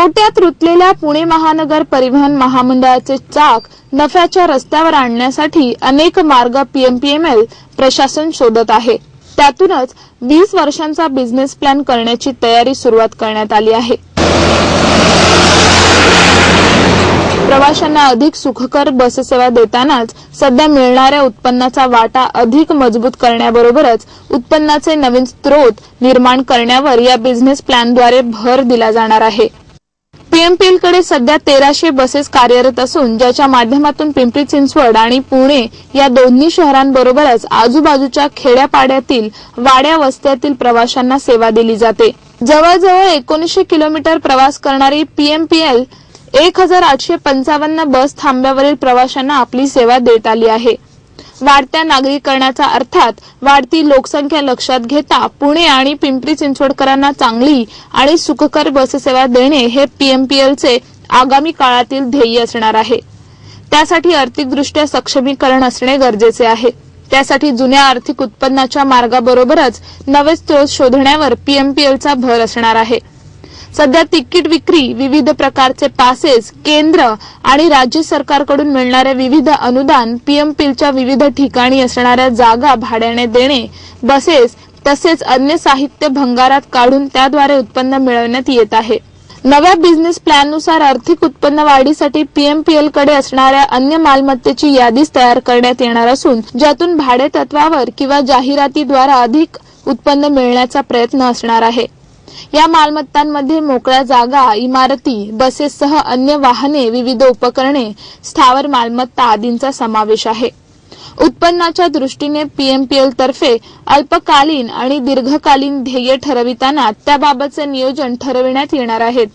तोट्यात रुतलेल्या पुणे महानगर परिवहन महामंडळाचे चाक नफ्याच्या रस्त्यावर आणण्यासाठी अनेक मार्ग पीएमपीएमएल प्रशासन शोधत आहे. त्यातूनच वीस वर्षांचा बिझनेस प्लॅन करण्याची तयारी सुरुवात करण्यात आली आहे. प्रवाशांना अधिक सुखकर बससेवा देतानाच सध्या मिळणाऱ्या उत्पन्नाचा वाटा अधिक मजबूत करण्याबरोबरच उत्पन्नाचे नवीन स्रोत निर्माण करण्यावर या बिझनेस प्लॅनद्वारे भर दिला जाणार आहे. पीएमपीएलकडे सध्या तेराशे बसेस कार्यरत असून ज्याच्या माध्यमातून पिंपरी चिंचवड आणि पुणे या दोन्ही शहरांबरोबरच आजूबाजूच्या खेड्यापाड्यातील वाड्या वस्त्यातील प्रवाशांना सेवा दिली जाते. जवळजवळ एकोणीसशे किलोमीटर प्रवास करणारी पीएमपीएल एक हजार आठशे पंचावन्न बस थांब्यावरील प्रवाशांना आपली सेवा देत आली आहे. वाढत्या नागरीकरणाचा अर्थात वाढती लोकसंख्या लक्षात घेता पुणे आणि पिंपरी चिंचवडकरांना चांगली आणि सुखकर बससेवा देणे हे पीएमपीएलचे आगामी काळातील ध्येय असणार आहे. त्यासाठी आर्थिकदृष्ट्या सक्षमीकरण असणे गरजेचे आहे. त्यासाठी जुन्या आर्थिक उत्पन्नाच्या मार्गाबरोबरच नवे स्रोत शोधण्यावर पीएमपीएलचा भर असणार आहे. सध्या तिकीट विक्री विविध प्रकारचे पासेस केंद्र आणि राज्य सरकारकडून मिळणारे विविध अनुदान पीएमपीलच्या विविध ठिकाणी असणाऱ्या जागा भाड्याने देणे बसेस तसेच अन्य साहित्य भंगारात काढून त्याद्वारे उत्पन्न मिळवण्यात येत आहे. नव्या बिझनेस प्लॅननुसार आर्थिक उत्पन्न वाढीसाठी पीएमपीएलकडे असणाऱ्या अन्य मालमत्तेची यादीच तयार करण्यात येणार असून ज्यातून भाडे तत्वावर किंवा जाहिरातीद्वारा अधिक उत्पन्न मिळण्याचा प्रयत्न असणार आहे. या मालमत्तांमध्ये मोकळ्या जागा इमारती बसेससह अन्य वाहने विविध उपकरणे स्थावर मालमत्ता आदींचा समावेश आहे. उत्पन्नाच्या दृष्टीने पीएमपीएल तर्फे अल्पकालीन आणि दीर्घकालीन ध्येय ठरविताना त्याबाबतचे नियोजन ठरविण्यात येणार आहेत.